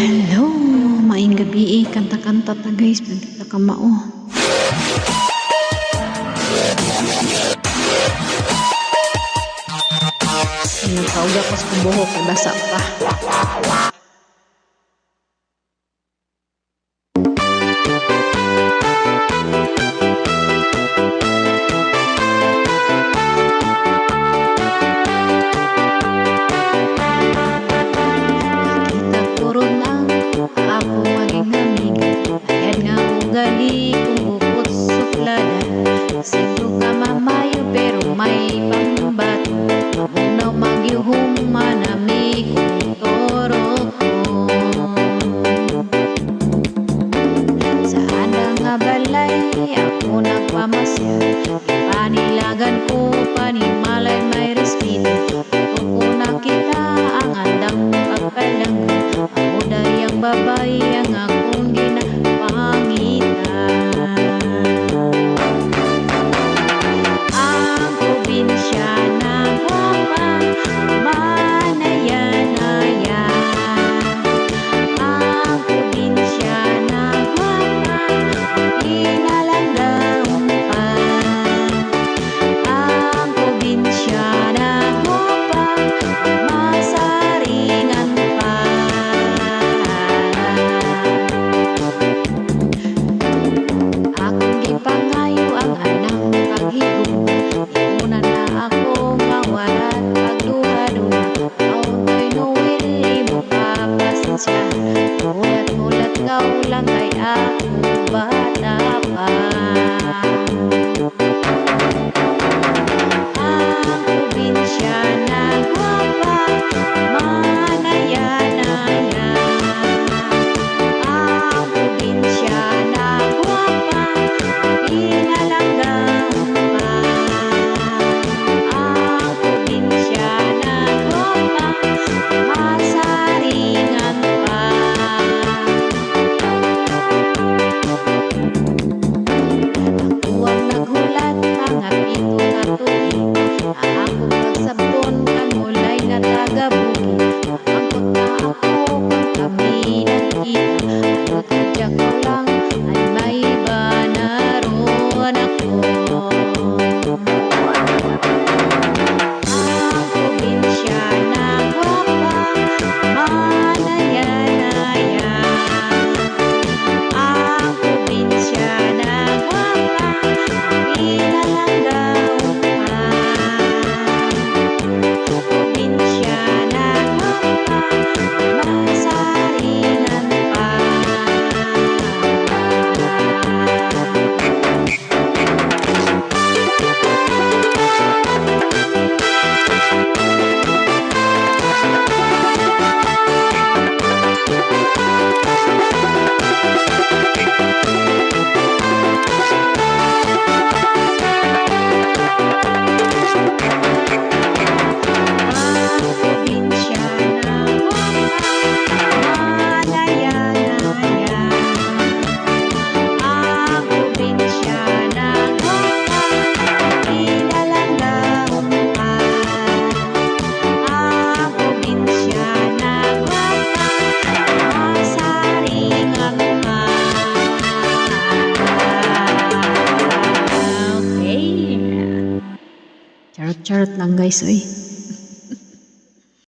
Hello! Maing gabi eh. Kanta-kanta ta guys. Magkita ka mao. Nagkauga ko sa buhok. Nabasa pa. kasalanan Sito ka mamayo pero may pambat Ano magyuhong manami kung toro. Ko Saan na nga ako nagpamasya Panilagan ko panimalay may respeto Kung nakita ang andang pagkalang. Ako na yung babae lang ay ako bata pa. Charot-charot lang guys, oy.